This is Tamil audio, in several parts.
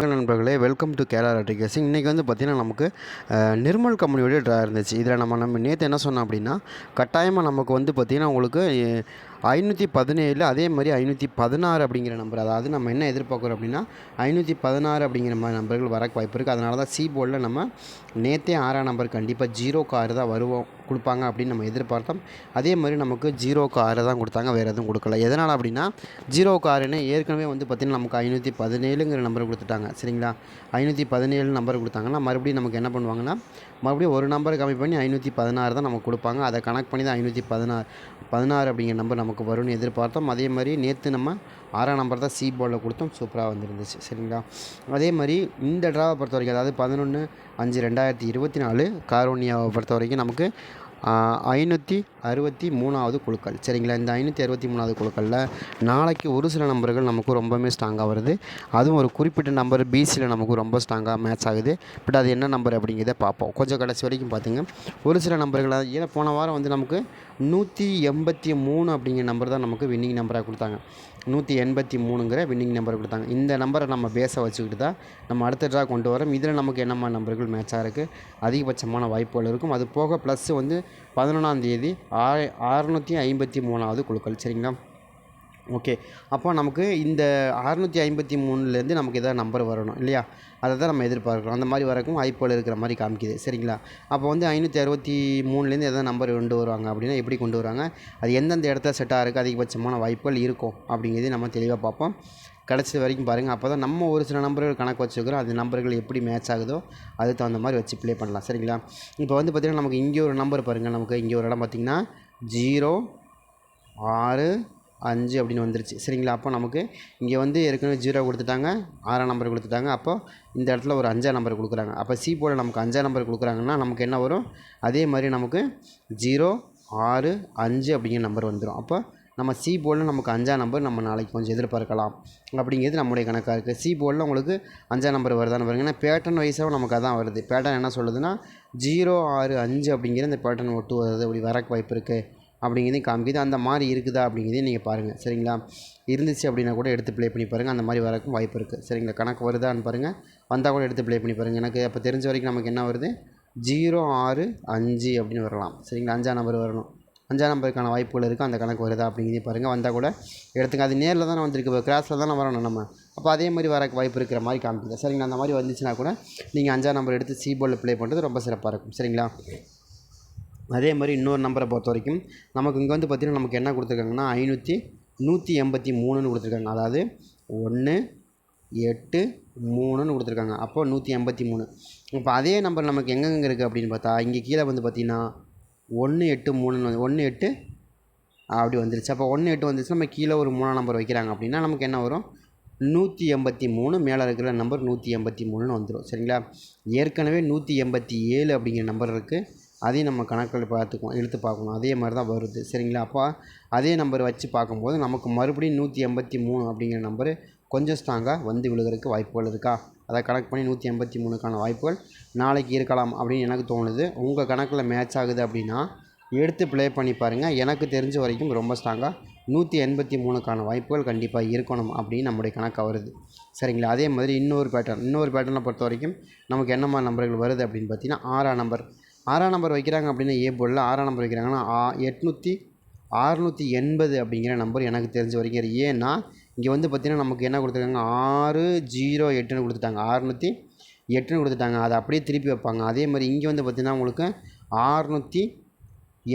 வணக்கம் நண்பர்களே வெல்கம் டு கேரளா ரெட்டிகேசிங் இன்றைக்கி வந்து பார்த்திங்கன்னா நமக்கு நிர்மல் கம்பெனியோட ட்ரா இருந்துச்சு. இதில் நம்ம நம்ம நேற்று என்ன சொன்னோம் அப்படின்னா கட்டாயமாக நமக்கு வந்து பார்த்திங்கன்னா உங்களுக்கு ஐநூற்றி பதினேழு அதே மாதிரி ஐநூற்றி பதினாறு அப்படிங்கிற நம்பர். அதாவது நம்ம என்ன எதிர்பார்க்குறோம் அப்படின்னா ஐநூற்றி பதினாறு அப்படிங்கிற மாதிரி நம்பர்கள் வரக்கு வாய்ப்பு இருக்குது அதனால தான் சி போர்டில் நம்ம நேற்றே ஆறாம் நம்பர் கண்டிப்பாக ஜீரோ காரு தான் வருவோம் கொடுப்பாங்க அப்படின்னு நம்ம எதிர்பார்த்தோம். அதே மாதிரி நமக்கு ஜீரோக்கு ஆறு தான் கொடுத்தாங்க வேறு எதுவும் கொடுக்கல. எதனால் அப்படின்னா ஜீரோக்கு ஆறுன்னு ஏற்கனவே வந்து பார்த்திங்கன்னா நமக்கு ஐநூற்றி பதினேழுங்கிற நம்பர் கொடுத்துட்டாங்க. சரிங்களா? ஐநூற்றி பதினேழு நம்பர் கொடுத்தாங்கன்னா மறுபடியும் நமக்கு என்ன பண்ணுவாங்கன்னா மறுபடியும் ஒரு நம்பரை கம்மி பண்ணி ஐநூற்றி பதினாறு தான் நமக்கு கொடுப்பாங்க. அதை கணக்கு பண்ணி தான் ஐநூற்றி பதினாறு பதினாறு அப்படிங்கிற நம்பர் நமக்கு வரும்னு எதிர்பார்த்தோம். அதே மாதிரி நேற்று நம்ம ஆறாம் நம்பர் தான் சி போர்டில் கொடுத்தோம். சூப்பராக வந்துருந்துச்சு. சரிங்களா? அதே மாதிரி இந்த ட்ராவை பொறுத்த வரைக்கும் அதாவது பதினொன்று அஞ்சு ரெண்டாயிரத்தி இருபத்தி நாலு காரோனியாவை பொறுத்த வரைக்கும் நமக்கு ஐநூற்றி அறுபத்தி மூணாவது குழுக்கள். சரிங்களா? இந்த ஐநூற்றி அறுபத்தி மூணாவது குழுக்களில் நாளைக்கு ஒரு சில நம்பர்கள் நமக்கு ரொம்பவுமே ஸ்ட்ராங்காக வருது. அதுவும் ஒரு குறிப்பிட்ட நம்பர் பிசியில் நமக்கு ரொம்ப ஸ்ட்ராங்காக மேட்ச் ஆகுது. பட் அது என்ன நம்பர் அப்படிங்கிறத பார்ப்போம். கொஞ்சம் கடைசி வரைக்கும் பார்த்துங்க ஒரு சில நம்பர்கள் ஏன்னா போன வாரம் வந்து நமக்கு நூற்றி எண்பத்தி மூணு அப்படிங்கிற நம்பர் தான் நமக்கு வின்னிங் நம்பராக கொடுத்தாங்க. நூற்றி எண்பத்தி மூணுங்கிற வின்னிங் நம்பர் கொடுத்தாங்க. இந்த நம்பரை நம்ம பேஸை வச்சுக்கிட்டு தான் நம்ம அடுத்த ட்ரா கொண்டு வரோம். இதில் நமக்கு என்னம்மா நம்பர்கள் மேட்சாக இருக்குது அதிகபட்சமான வாய்ப்புகள் இருக்கும். அது போக ப்ளஸ் வந்து பதினொன்றாம் தேதி ஆ அறுநூற்றி ஐம்பத்தி மூணாவது குழுக்கள். சரிங்களா? ஓகே. அப்போ நமக்கு இந்த அறநூற்றி ஐம்பத்தி மூணுலேருந்து நமக்கு எதாவது நம்பர் வரணும் இல்லையா? அதை தான் நம்ம எதிர்பார்க்குறோம். அந்த மாதிரி வரக்கும் வாய்ப்புகள் இருக்கிற மாதிரி காமிக்குது. சரிங்களா? அப்போ வந்து ஐநூற்றி அறுபத்தி மூணுலேருந்து எதாவது நம்பர் கொண்டு வருவாங்க அப்படின்னா எப்படி கொண்டு வராங்க அது எந்தெந்த இடத்துல செட்டாக இருக்குது அதிகபட்சமான வாய்ப்புகள் இருக்கும் அப்படிங்கிறது நம்ம தெளிவாக பார்ப்போம். கடைசி வரைக்கும் பாருங்கள் அப்போ தான் நம்ம ஒரு சில நம்பர்கள் கணக்கு வச்சுக்கிறோம் அது நம்பர்கள் எப்படி மேட்ச் ஆகுதோ அதுக்கு தகுந்த மாதிரி வச்சு ப்ளே பண்ணலாம். சரிங்களா? இப்போ வந்து பார்த்திங்கன்னா நமக்கு இங்கே ஒரு நம்பர் பாருங்கள் நமக்கு இங்கே ஒரு இடம் பார்த்திங்கன்னா ஜீரோ ஆறு அஞ்சு அப்படின்னு வந்துருச்சு. சரிங்களா? அப்போ நமக்கு இங்கே வந்து ஏற்கனவே ஜீரோ கொடுத்துட்டாங்க. ஆறாம் நம்பர் கொடுத்துட்டாங்க. அப்போ இந்த இடத்துல ஒரு அஞ்சாம் நம்பர் கொடுக்குறாங்க. அப்போ சி போர்டில் நமக்கு அஞ்சாம் நம்பர் கொடுக்குறாங்கன்னா நமக்கு என்ன வரும்? அதே மாதிரி நமக்கு ஜீரோ ஆறு அஞ்சு அப்படிங்கிற நம்பர் வந்துடும் அப்போ நம்ம சி போர்டில் நமக்கு அஞ்சாம் நம்பர் நம்ம நாளைக்கு கொஞ்சம் எதிர்பார்க்கலாம். அப்படிங்கிறது நம்முடைய கணக்காக இருக்குது சி போர்டில் உங்களுக்கு அஞ்சாம் நம்பர் வருதான்னு பாருங்க. ஏன்னா பேட்டர்ன் வைஸாக நமக்கு அதான் வருது. பேட்டர்ன் என்ன சொல்லுதுன்னா ஜீரோ ஆறு அஞ்சு அப்படிங்கிற இந்த பேட்டர்ன் ஒட்டு வருது அப்படி வரக்கு வாய்ப்பு இருக்குது அப்படிங்கிறதையும் காமிக்குது. அந்த மாதிரி இருக்குதா அப்படிங்கிறதையும் நீங்கள் பாருங்கள் சரிங்களா? இருந்துச்சு அப்படின்னா கூட எடுத்து ப்ளே பண்ணி பாருங்கள் அந்த மாதிரி வரக்கும் வாய்ப்பு இருக்குது சரிங்களா? கணக்கு வருதான்னு பாருங்கள் வந்தால் கூட எடுத்து ப்ளே பண்ணி பாருங்கள் எனக்கு அப்போ தெரிஞ்ச வரைக்கும் நமக்கு என்ன வருது? ஜீரோ ஆறு அஞ்சு அப்படின்னு வரலாம். சரிங்களா? அஞ்சாம் நம்பர் வரணும். அஞ்சாம் நம்பருக்கான வாய்ப்புகள் இருக்குது அந்த கணக்கு வருதா அப்படிங்கிறதையும் பாருங்கள் வந்தால் கூட எடுத்துங்க. அது நேரில் தானே வந்திருக்கு. இப்போ கிராஸில் தானே வரணும் நம்ம. அப்போ அதே மாதிரி வர வாய்ப்பு இருக்கிற மாதிரி காமிக்குது. சரிங்களா? அந்த மாதிரி வந்துச்சுன்னா கூட நீங்கள் அஞ்சாம் நம்பர் எடுத்து சி போர்டில் ப்ளே பண்ணுறது ரொம்ப சிறப்பாக இருக்கும். சரிங்களா? அதே மாதிரி இன்னொரு நம்பரை பொறுத்த வரைக்கும் நமக்கு இங்கே வந்து பார்த்திங்கன்னா நமக்கு என்ன கொடுத்துருக்காங்கன்னா ஐநூற்றி நூற்றி எண்பத்தி மூணுன்னு கொடுத்துருக்காங்க. அதாவது ஒன்று எட்டு மூணுன்னு கொடுத்துருக்காங்க. அப்போ நூற்றி எண்பத்தி மூணு. இப்போ அதே நம்பர் நமக்கு எங்கெங்கே இருக்குது அப்படின்னு பார்த்தா இங்கே கீழே வந்து பார்த்திங்கன்னா ஒன்று எட்டு மூணுன்னு ஒன்று எட்டு அப்படி வந்துருச்சு. அப்போ ஒன்று எட்டு வந்துருச்சு நம்ம கீழே ஒரு மூணாம் நம்பர் வைக்கிறாங்க அப்படின்னா நமக்கு என்ன வரும்? நூற்றி எண்பத்தி மூணு மேலே இருக்கிற நம்பர் நூற்றி எண்பத்தி மூணுன்னு வந்துடும் சரிங்களா? ஏற்கனவே நூற்றி எண்பத்தி ஏழு அப்படிங்கிற நம்பர் இருக்குது அதையும் நம்ம கணக்கில் பார்த்துக்குவோம் எடுத்து பார்க்கணும். அதே மாதிரி தான் வருது. சரிங்களா? அப்போ அதே நம்பர் வச்சு பார்க்கும்போது நமக்கு மறுபடியும் நூற்றி எண்பத்தி மூணு அப்படிங்கிற நம்பரு கொஞ்சம் ஸ்ட்ராங்காக வந்து விழுகிறதுக்கு வாய்ப்புகள் இருக்கா? அதை கணக்கு பண்ணி நூற்றி எண்பத்தி மூணுக்கான வாய்ப்புகள் நாளைக்கு இருக்கலாம் அப்படின்னு எனக்கு தோணுது. உங்கள் கணக்கில் மேட்ச் ஆகுது அப்படின்னா எடுத்து ப்ளே பண்ணி பாருங்கள் எனக்கு தெரிஞ்ச வரைக்கும் ரொம்ப ஸ்ட்ராங்காக நூற்றி எண்பத்தி மூணுக்கான வாய்ப்புகள் கண்டிப்பாக இருக்கணும் அப்படின்னு நம்முடைய கணக்காக வருது சரிங்களா? அதே மாதிரி இன்னொரு பேட்டர்ன் இன்னொரு பேட்டர்னை பொறுத்த வரைக்கும் நமக்கு என்ன மாதிரி நம்பர்கள் வருது அப்படின்னு பார்த்தீங்கன்னா ஆறாம் நம்பர் ஆறாம் நம்பர் வைக்கிறாங்க அப்படின்னா ஏ போர்டில் ஆறாம் நம்பர் வைக்கிறாங்கன்னா ஆ எட்நூற்றி ஆறுநூற்றி எண்பது அப்படிங்கிற நம்பர் எனக்கு தெரிஞ்ச வரைக்கும் ஏன்னா இங்கே வந்து பார்த்திங்கன்னா நமக்கு என்ன கொடுத்துருக்காங்க? ஆறு ஜீரோ எட்டுன்னு கொடுத்துட்டாங்க. ஆறுநூற்றி எட்டுன்னு கொடுத்துட்டாங்க. அதை அப்படியே திருப்பி வைப்பாங்க. அதே மாதிரி இங்கே வந்து பார்த்திங்கன்னா உங்களுக்கு ஆறுநூற்றி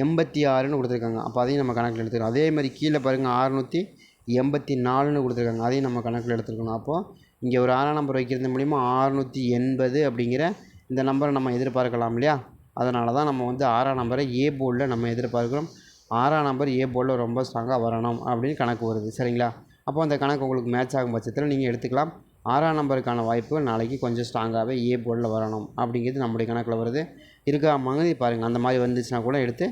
எண்பத்தி ஆறுன்னு கொடுத்துருக்காங்க. அப்போ அதையும் நம்ம கணக்கில் எடுத்துக்கணும் அதே மாதிரி கீழே பாருங்கள் ஆறுநூற்றி எண்பத்தி நாலுன்னு கொடுத்துருக்காங்க. அதையும் நம்ம கணக்கில் எடுத்துக்கணும் அப்போது இங்கே ஒரு ஆறாம் நம்பர் வைக்கிறது மூலிமா ஆறுநூற்றி எண்பது அப்படிங்கிற இந்த நம்பரை நம்ம எதிர்பார்க்கலாம் இல்லையா? அதனால தான் நம்ம வந்து ஆறாம் நம்பரை ஏ போர்டில் நம்ம எதிர்பார்க்குறோம். ஆறாம் நம்பர் ஏ போர்டில் ரொம்ப ஸ்ட்ராங்காக வரணும் அப்படின்னு கணக்கு வருது. சரிங்களா? அப்போ அந்த கணக்கு உங்களுக்கு மேட்ச் ஆகும் பட்சத்தில் நீங்கள் எடுத்துக்கலாம். ஆறாம் நம்பருக்கான வாய்ப்புகள் நாளைக்கு கொஞ்சம் ஸ்ட்ராங்காகவே ஏ போர்டில் வரணும் அப்படிங்கிறது நம்முடைய கணக்கில் வருது. இருக்கா மாதிரி பாருங்கள் அந்த மாதிரி வந்துச்சுன்னா கூட எடுத்து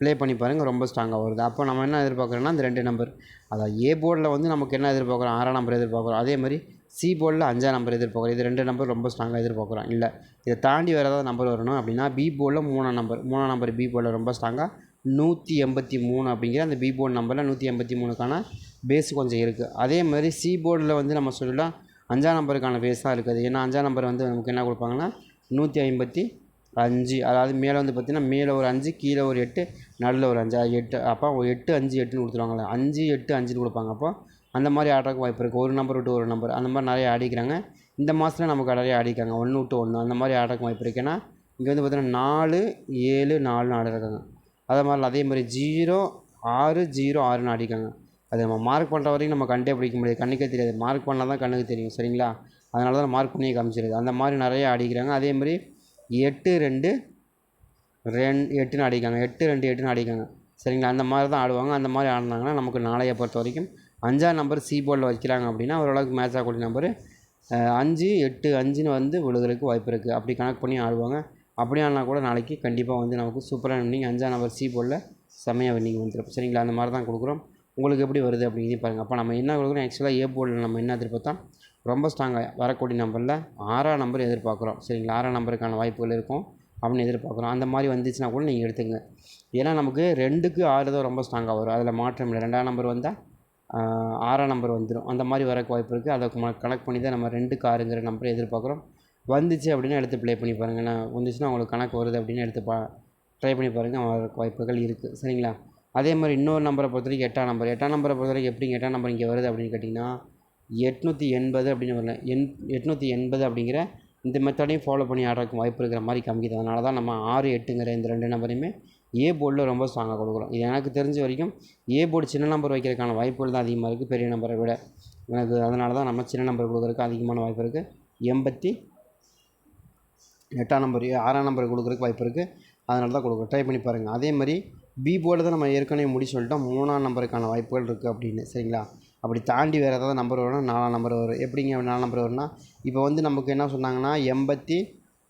ப்ளே பண்ணி பாருங்கள் ரொம்ப ஸ்ட்ராங்காக வருது. அப்போ நம்ம என்ன எதிர்பார்க்குறோன்னா அந்த ரெண்டு நம்பர் அதாவது ஏ போர்டில் வந்து நமக்கு என்ன எதிர்பார்க்குறோம்? ஆறாம் நம்பர் எதிர்பார்க்குறோம். அதே மாதிரி சி போர்டில் அஞ்சாம் நம்பர் எதிர்பார்க்குறோம். இது ரெண்டு நம்பர் ரொம்ப ஸ்ட்ராங்காக எதிர்பார்க்குறோம். இல்லை இதை தாண்டி வேறு ஏதாவது நம்பர் வரணும் அப்படின்னா பி போர்டில் மூணாம் நம்பர் மூணாம் நம்பர் பி போர்டில் ரொம்ப ஸ்ட்ராங்காக நூற்றி எண்பத்தி மூணு அப்படிங்கிற அந்த பி போர்டு நம்பரில் நூற்றி எண்பத்தி மூணுக்கான பேஸ் கொஞ்சம் இருக்குது அதே மாதிரி சி போர்டில் வந்து நம்ம சொல்லலாம் அஞ்சாம் நம்பருக்கான பேஸ் தான் இருக்குது. ஏன்னா அஞ்சாம் நம்பர் வந்து நமக்கு என்ன கொடுப்பாங்கன்னா நூற்றி ஐம்பத்தி அஞ்சு. அதாவது மேலே வந்து பார்த்திங்கன்னா மேலே ஒரு அஞ்சு கீழே ஒரு எட்டு நடுவில் ஒரு அஞ்சு. அது எட்டு. அப்போ ஒரு எட்டு அஞ்சு எட்டுன்னு கொடுத்துருவாங்களே அஞ்சு எட்டு அஞ்சுன்னு கொடுப்பாங்க. அப்போ அந்த மாதிரி ஆடுறதுக்கு வாய்ப்பு இருக்குது ஒரு நம்பர் விட்டு ஒரு நம்பர் அந்த மாதிரி நிறைய ஆடிக்கிறாங்க இந்த மாதத்தில் நமக்கு நிறைய ஆடிக்கிறாங்க ஒன்று விட்டு ஒன்று அந்த மாதிரி ஆடுறதுக்கு வாய்ப்பு இருக்குது ஏன்னா இங்கே வந்து பார்த்திங்கன்னா நாலு ஏழு நாலுன்னு ஆடுறாங்க அதே மாதிரி அதே மாதிரி ஜீரோ ஆறு ஜீரோ ஆறுன்னு ஆடிக்காங்க அது நம்ம மார்க் பண்ணுற வரைக்கும் நம்ம கண்டே பிடிக்க முடியாது. கண்ணுக்கே தெரியாது. மார்க் பண்ணால் தான் கண்ணுக்கு தெரியும். சரிங்களா? அதனால தான் மார்க் பண்ணி காமிச்சிருது. அந்த மாதிரி நிறைய ஆடிக்கிறாங்க அதே மாதிரி எட்டு ரெண்டு ரெண் எட்டுன்னு அடிக்காங்க எட்டு ரெண்டு எட்டுன்னு அடிக்காங்க சரிங்களா? அந்த மாதிரி தான் ஆடுவாங்க. அந்த மாதிரி ஆடினாங்கன்னா நமக்கு நாளைய பொறுத்த வரைக்கும் அஞ்சாம் நம்பர் சி போர்டில் வைக்கிறாங்க அப்படின்னா ஓரளவுக்கு மேட்ச் ஆகக்கூடிய நம்பர் அஞ்சு எட்டு அஞ்சுன்னு வந்து விழுகிறதுக்கு வாய்ப்பு இருக்குது அப்படி கணக்கு பண்ணி ஆடுவாங்க. அப்படி ஆடினா கூட நாளைக்கு கண்டிப்பாக வந்து நமக்கு சூப்பராக வின்னிங் அஞ்சாம் நம்பர் சி போர்டில் செம்மையாக நீங்கள் வந்துடும் சரிங்களா? அந்த மாதிரி தான் கொடுக்குறோம். உங்களுக்கு எப்படி வருது அப்படிங்கிறதையும் பாருங்கள் அப்போ நம்ம என்ன கொடுக்குறோம்? ஆக்சுவலாக ஏ போர்டில் நம்ம என்ன எதிர்பார்த்தா ரொம்ப ஸ்ட்ராங்காக வரக்கூடிய நம்பரில் ஆறாம் நம்பர் எதிர்பார்க்குறோம். சரிங்களா? ஆறாம் நம்பருக்கான வாய்ப்புகள் இருக்கும் அப்படின்னு எதிர்பார்க்குறோம். அந்த மாதிரி வந்துச்சுன்னா கூட நீங்கள் எடுத்துங்க ஏன்னா நமக்கு ரெண்டுக்கு ஆறு தான் ரொம்ப ஸ்ட்ராங்காக வரும். அதில் மாற்றம் இல்லை. ரெண்டாம் நம்பர் வந்தால் ஆறாம் நம்பர் வந்துடும் அந்த மாதிரி வரக்கு வாய்ப்பு இருக்குது அதை கனெக்ட் பண்ணி தான் நம்ம ரெண்டு காருங்கிற நம்பரை எதிர்பார்க்குறோம். வந்துச்சு அப்படின்னா எடுத்து ப்ளே பண்ணி பாருங்கள் நான் வந்துச்சுன்னா உங்களுக்கு கணக்கு வருது அப்படின்னு எடுத்து பா ட்ரை பண்ணி பாருங்கள் வரக்கு வாய்ப்புகள் இருக்குது சரிங்களா? அதே மாதிரி இன்னொரு நம்பரை பொறுத்த வரைக்கும் எட்டாம் நம்பர் எட்டாம் நம்பரை பொறுத்த வரைக்கும் எப்படி எட்டாம் நம்பர் இங்கே வருது அப்படின்னு கேட்டிங்கன்னா எட்நூற்றி எண்பது அப்படின்னு வரல எண் எட்நூற்றி எண்பது அப்படிங்கிற இந்த மெத்தடையும் ஃபாலோ பண்ணி ஆடுறதுக்கு வாய்ப்பு இருக்கிற மாதிரி காமிக்குது. அதனால தான் நம்ம ஆறு எட்டுங்கிற இந்த ரெண்டு நம்பரையுமே ஏ போர்டில் ரொம்ப ஸ்ட்ராங்காக கொடுக்குறோம். இது எனக்கு தெரிஞ்ச வரைக்கும் ஏ போர்டு சின்ன நம்பர் வைக்கிறதுக்கான வாய்ப்புகள் தான் அதிகமாக இருக்குது பெரிய நம்பரை விட. எனக்கு அதனால தான் நம்ம சின்ன நம்பர் கொடுக்குறதுக்கு அதிகமான வாய்ப்பு இருக்குது எண்பத்தி எட்டாம் நம்பர் ஆறாம் நம்பர் கொடுக்குறதுக்கு வாய்ப்பு இருக்குது அதனால தான் கொடுக்குறோம். ட்ரை பண்ணி பாருங்கள் அதே மாதிரி பி போர்டில் தான் நம்ம ஏற்கனவே முடி சொல்லிட்டோம். மூணாம் நம்பருக்கான வாய்ப்புகள் இருக்குது அப்படின்னு. சரிங்களா? அப்படி தாண்டி வேறு ஏதாவது நம்பர் வரும்னா நாலாம் நம்பர் வரும். எப்படிங்க நாலாம் நம்பர் வரும்னா இப்போ வந்து நமக்கு என்ன சொன்னாங்கன்னா எண்பத்தி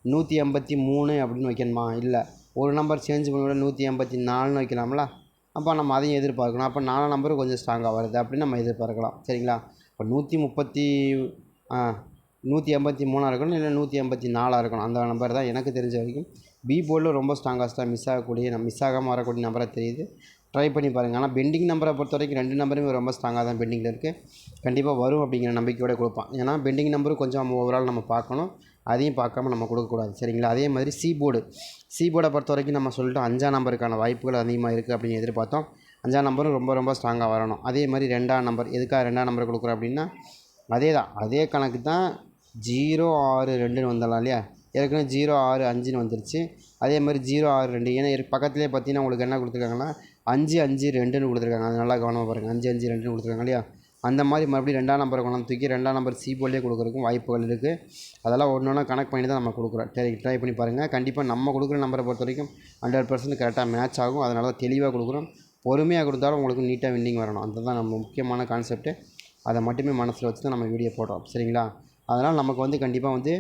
நூற்றி எண்பத்தி மூணு அப்படின்னு வைக்கணுமா? இல்லை. ஒரு நம்பர் சேஞ்ச் பண்ணி விட நூற்றி எண்பத்தி நாலுன்னு வைக்கலாம்ல? அப்போ நம்ம அதையும் எதிர்பார்க்கணும். அப்போ நாலாம் நம்பர் கொஞ்சம் ஸ்ட்ராங்காக வருது அப்படின்னு நம்ம எதிர்பார்க்கலாம். சரிங்களா? இப்போ நூற்றி முப்பத்தி நூற்றி எண்பத்தி மூணாக இருக்கணும் இல்லை நூற்றி எண்பத்தி நாலாக இருக்கணும். அந்த நம்பர் தான் எனக்கு தெரிஞ்ச வரைக்கும். பி போர்டில் ரொம்ப ஸ்ட்ராங்காக மிஸ் ஆகக்கூடிய மிஸ் ஆகாமல் வரக்கூடிய நம்பராக தெரியுது. ட்ரை பண்ணி பாருங்கள் ஆனால் பெண்டிங் நம்பரை பொறுத்த வரைக்கும் ரெண்டு நம்பருமே ரொம்ப ஸ்ட்ராங்காக தான் பெண்டிங்கில் இருக்குது கண்டிப்பாக வரும் அப்படிங்கிற நம்பிக்கையோட கொடுப்பான். ஏன்னா பெண்டிங் நம்பரும் கொஞ்சம் ஓவரால் நம்ம பார்க்கணும். அதையும் பார்க்காம நம்ம கொடுக்கக்கூடாது சரிங்களா? அதே மாதிரி சி போர்டு சி போர்டை பொறுத்த வரைக்கும் நம்ம சொல்லிட்டோம் அஞ்சாம் நம்பருக்கான வாய்ப்புகள் அதிகமாக இருக்குது அப்படின்னு எதிர்பார்த்தோம். அஞ்சாம் நம்பரும் ரொம்ப ரொம்ப ஸ்ட்ராங்காக வரணும். அதே மாதிரி ரெண்டாம் நம்பர் எதுக்காக ரெண்டாம் நம்பர் கொடுக்குறோம் அப்படின்னா அதே தான். அதே கணக்கு தான் ஜீரோ ஆறு ரெண்டுன்னு வந்துடலாம் இல்லையா? ஏற்கனவே ஜீரோ ஆறு அஞ்சுன்னு வந்துருச்சு. அதே மாதிரி ஜீரோ ஆறு ரெண்டு. ஏன்னா பக்கத்துலேயே பார்த்தீங்கன்னா உங்களுக்கு என்ன கொடுத்துருக்காங்கன்னா அஞ்சு அஞ்சு ரெண்டுன்னு கொடுத்துருக்காங்க. அது நல்லா கவனமாக பாருங்கள் அஞ்சு அஞ்சு ரெண்டுன்னு கொடுத்துருக்காங்க இல்லையா? அந்த மாதிரி மறுபடியும் ரெண்டாம் நம்பரை கொண்டாந்து தூக்கி ரெண்டாம் நம்பர் சி போர்ட்லேயே கொடுக்குறதுக்கும் வாய்ப்புகள் இருக்குது அதெல்லாம் ஒன்று ஒன்றா கனெக்ட் பண்ணி தான் நம்ம கொடுக்குறோம். சரி ட்ரை பண்ணி பாருங்கள் கண்டிப்பாக நம்ம கொடுக்குற நம்பரை பொறுத்த வரைக்கும் ஹண்ட்ரட் பர்சன்ட் கரெக்டாக மேட்ச் ஆகும். அதனால தான் தெளிவாக கொடுக்குறோம். பொறுமையாக கொடுத்தாலும் உங்களுக்கு நீட்டாக வின்னிங் வரணும். அதுதான் நம்ம முக்கியமான கான்செப்ட்டு அதை மட்டுமே மனசில் வச்சு தான் நம்ம வீடியோ போடுறோம். சரிங்களா? அதனால் நமக்கு வந்து கண்டிப்பாக வந்து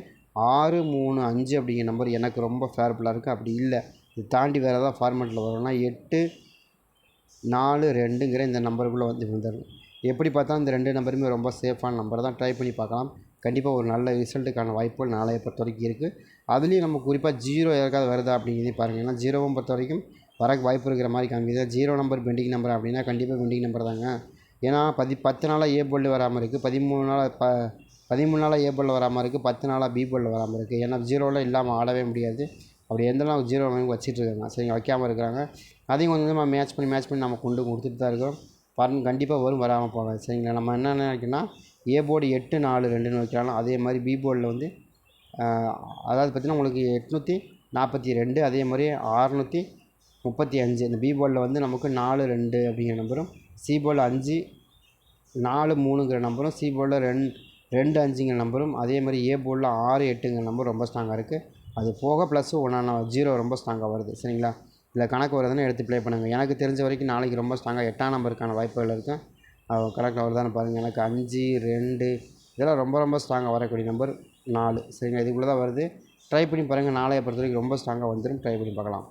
ஆறு மூணு அஞ்சு அப்படிங்கிற நம்பர் எனக்கு ரொம்ப ஃபேவரபுளாக இருக்குது அப்படி இல்லை. இது தாண்டி வேறு ஏதாவது ஃபார்மேட்டில் வரும்னா எட்டு நாலு ரெண்டுங்கிற இந்த நம்பருக்குள்ளே வந்து வந்துடும் எப்படி பார்த்தாலும் இந்த ரெண்டு நம்பருமே ரொம்ப சேஃபான நம்பர் தான் ட்ரை பண்ணி பார்க்கலாம். கண்டிப்பாக ஒரு நல்ல ரிசல்ட்டுக்கான வாய்ப்புகள் நாளைய பொறுத்த வரைக்கும் இருக்குது அதுலேயும் நம்ம குறிப்பாக ஜீரோ யாருக்காவது வருதா அப்படிங்கிறதே பாருங்கள் ஏன்னா ஜீரோவும் பொறுத்த வரைக்கும் வரக்கு வாய்ப்பு இருக்கிற மாதிரி காமிக்குது. ஜீரோ நம்பர் பெண்டிங் நம்பர் அப்படின்னா கண்டிப்பாக பெண்டிங் நம்பர் தாங்க. ஏன்னா பதி பத்து நாளாக ஏ போல்டு வராமல் இருக்குது பதிமூணு நாளாக ப பதிமூணு நாளாக ஏ போல்டு வராமல் இருக்குது பத்து நாளாக பி போல்டு வராமல் இருக்குது ஏன்னா ஜீரோவில் இல்லாமல் ஆடவே முடியாது. அப்படி எந்த நாள் ஜீரோ வச்சுட்டு இருக்காங்க. சரிங்க வைக்காமல் இருக்கிறாங்க. அதையும் கொஞ்சம் கொஞ்சமாக மேட்ச் பண்ணி மேட்ச் பண்ணி நம்ம கொண்டு கொடுத்துட்டு தான் இருக்கோம். பாருங்க கண்டிப்பாக வரும் வராமல் போகாது. சரிங்களா? நம்ம என்ன நினைக்கிறேன்னா ஏ போர்டு எட்டு நாலு ரெண்டுன்னு வைக்கலாம் அதே மாதிரி பி போர்டில் வந்து அதாவது பார்த்திங்கன்னா உங்களுக்கு எட்நூற்றி நாற்பத்தி ரெண்டு அதே மாதிரி ஆறுநூற்றி முப்பத்தி அஞ்சு. இந்த பி போர்டில் வந்து நமக்கு நாலு ரெண்டு அப்படிங்கிற நம்பரும் சி போர்டில் அஞ்சு நாலு மூணுங்கிற நம்பரும் சி போர்டில் ரெண் ரெண்டு அஞ்சுங்கிற நம்பரும் அதே மாதிரி ஏ போர்டில் ஆறு எட்டுங்கிற நம்பர் ரொம்ப ஸ்ட்ராங்காக இருக்குது அது போக ப்ளஸ் ஒன்றான ஜீரோ ரொம்ப ஸ்ட்ராங்காக வருது. சரிங்களா? இதில் கணக்கு வருதுன்னு எடுத்து ப்ளே பண்ணுங்கள் எனக்கு தெரிஞ்ச வரைக்கும் நாளைக்கு ரொம்ப ஸ்ட்ராங்காக எட்டாம் நம்பருக்கான வாய்ப்புகள் இருக்குது கணக்கில் வருதான்னு பாருங்கள் எனக்கு அஞ்சு ரெண்டு இதெல்லாம் ரொம்ப ரொம்ப ஸ்ட்ராங்காக வரக்கூடிய நம்பர் நாலு. சரிங்களா? இதுக்குள்ளே தான் வருது. ட்ரை பண்ணி பாருங்கள் நாளைய பொறுத்த வரைக்கும் ரொம்ப ஸ்ட்ராங்காக வந்துடும் ட்ரை பண்ணி பார்க்கலாம்.